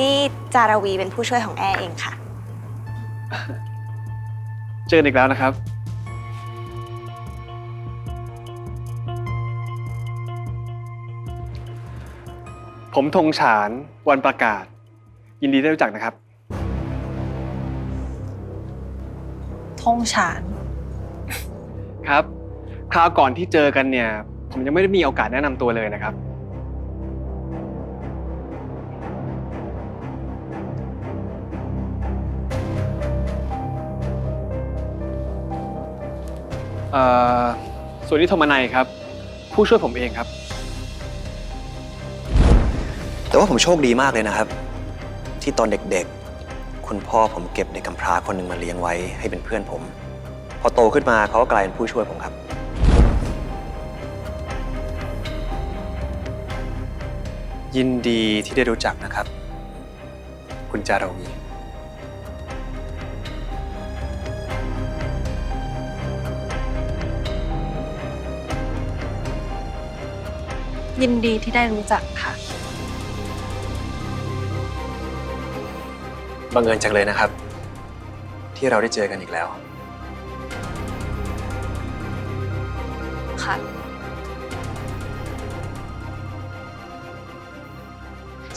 นี่จารวีเป็นผู้ช่วยของแอร์เองค่ะ เจอกันอีกแล้วนะครับ ผมธงฉานวันประกาศ ยินดีได้รู้จักนะครับ ธงฉาน ครับ คราวก่อนที่เจอกันเนี่ย ผมยังไม่ได้มีโอกาสแนะนำตัวเลยนะครับ เอ่อส่วนนี้โทมนัยครับ ผู้ช่วยผมเองครับ แต่ว่าผมโชคดีมากเลยนะครับ ที่ตอนเด็กๆ คุณพ่อผมเก็บเด็กกำพร้าคนหนึ่งมาเลี้ยงไว้ให้เป็นเพื่อนผม พอโตขึ้นมาเขาก็กลายเป็นผู้ช่วยผมครับ ยินดีที่ได้รู้จักนะครับ คุณจารวี ยินดีที่ได้รู้จักค่ะ บังเอิญจังเลยนะครับ ที่เราได้เจอกันอีกแล้ว ค่ะ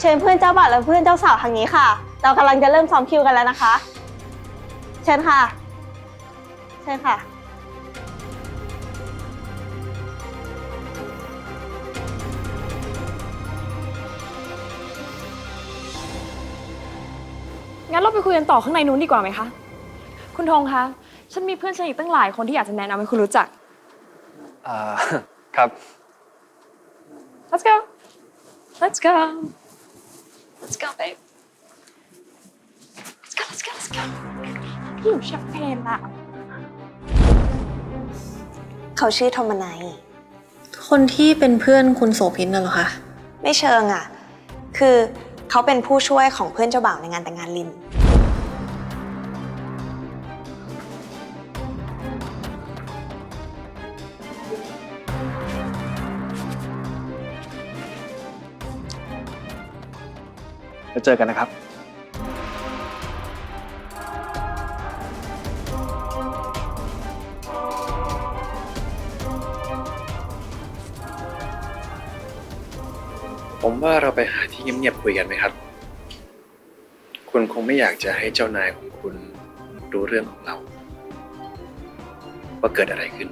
เชิญเพื่อนเจ้าบ่าวและเพื่อนเจ้าสาวทางนี้ค่ะ เรากำลังจะเริ่มซ้อมคิวกันแล้วนะคะ เชิญค่ะ เชิญค่ะ งั้นเราไปคุยกันต่อข้างในนู้นดีกว่าไหมคะ คุณธงคะ ฉันมีเพื่อนสนิทตั้งหลายคนที่อยากจะแนะนำให้คุณรู้จัก อ่า ครับ let's go let's go let's go babe let's go let's go let's go หิวแชมเปญละเขาชื่อโทมนัยคนที่เป็นเพื่อนคุณโสพินน่ะเหรอคะ ไม่เชิงอะ คือ เขาเป็นผู้ช่วยของเพื่อนเจ้าบ่าวในงานแต่งงานลินจะเจอกันนะครับ ผมว่าเราไปหาที่เงียบๆคุยกันไหมครับ คุณคงไม่อยากจะให้เจ้านายของคุณรู้เรื่องของเรา ว่าเกิดอะไรขึ้น